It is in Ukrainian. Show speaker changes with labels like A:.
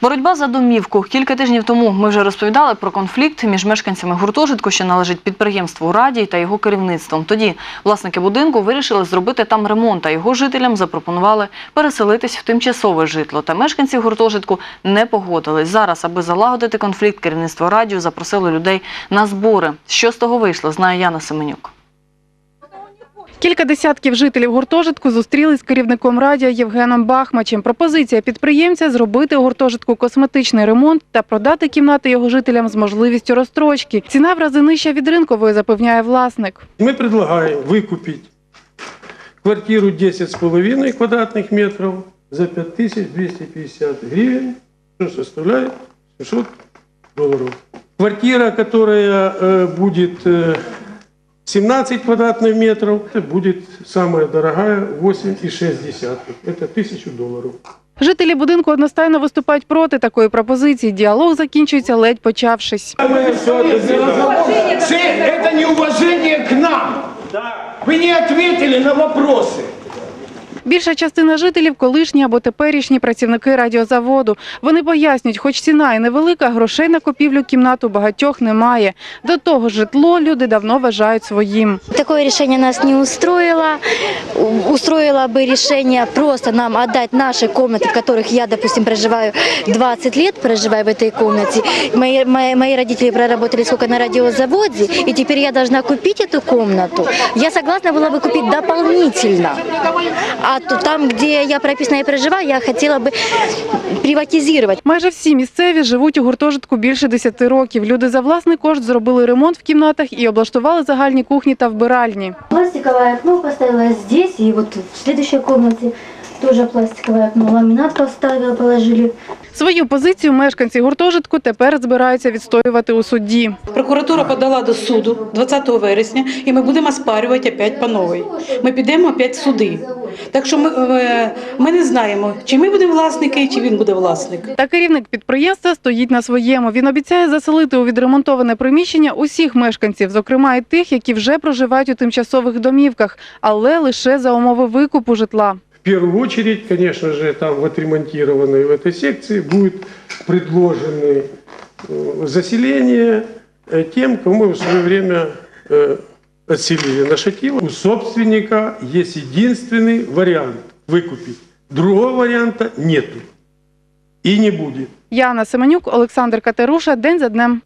A: Боротьба за домівку. Кілька тижнів тому ми вже розповідали про конфлікт між мешканцями гуртожитку, що належить підприємству Радій та його керівництвом. Тоді власники будинку вирішили зробити там ремонт, а його жителям запропонували переселитись в тимчасове житло. Та мешканці гуртожитку не погодились. Зараз, аби залагодити конфлікт, керівництво радіо запросило людей на збори. Що з того вийшло, знає Яна Семенюк.
B: Кілька десятків жителів гуртожитку зустрілись з керівником радіо Євгеном Бахмачем. Пропозиція підприємця зробити у гуртожитку косметичний ремонт та продати кімнати його жителям з можливістю розстрочки. Ціна в рази нижча від ринкової, запевняє власник.
C: Мы предлагаем выкупить квартиру 10,5 квадратных метров за 5250 гривен, что составляет 600 долларов. Квартира, которая э, будет э, 17 квадратных метров, это будет самая дорогая 8,6. Это 1000 долларов.
B: Жителі будинку одностайно виступають проти такої пропозиції. Діалог закінчується ледь почавшись.
D: Мы все это сделаем. Шеф, это неуважение к нам. Вы не ответили на вопросы.
B: Більша частина жителів колишні або теперішні працівники радіозаводу. Вони пояснюють, хоч ціна і невелика, грошей на купівлю кімнат у багатьох немає. До того ж, житло люди давно вважають своїм.
E: Такое решение нас не устроило. У- Устроило бы решение просто нам отдать наши комнаты, в которых я, допустим, проживаю 20 лет, проживаю в этой комнате. Мои, мои, мои родители проработали сколько на радиозаводе, и теперь я должна купить эту комнату. Я согласна была бы купить дополнительно. А то там, де я прописана і проживаю, я хотіла би приватизувати.
B: Майже всі місцеві живуть у гуртожитку більше 10 років. Люди за власний кошт зробили ремонт в кімнатах і облаштували загальні кухні та вбиральні.
F: Пластикове окно поставила здесь, і от в следующей кімнаті теж пластикове окно. Ламінат поставила, положили.
B: Свою позицію мешканці гуртожитку тепер збираються відстоювати у суді.
G: Прокуратура подала до суду 20 вересня, і ми будемо спарювати опять по новій. Ми підемо опять в суди. Так що ми, е, ми не знаємо, чи ми будемо власники, чи він буде власник.
B: Та керівник підприємства стоїть на своєму. Він обіцяє заселити у відремонтоване приміщення усіх мешканців, зокрема і тих, які вже проживають у тимчасових домівках, але лише за умови викупу житла
C: В первую очередь, конечно же, там в отремонтированной в этой секции будет предложены э, заселение э, тем, кому мы в свое время э, отселили на Шатило. У собственника есть единственный вариант – выкупить. Другого варианта нету и не будет.
B: Яна Семенюк, Олександр Катеруша. День за днем.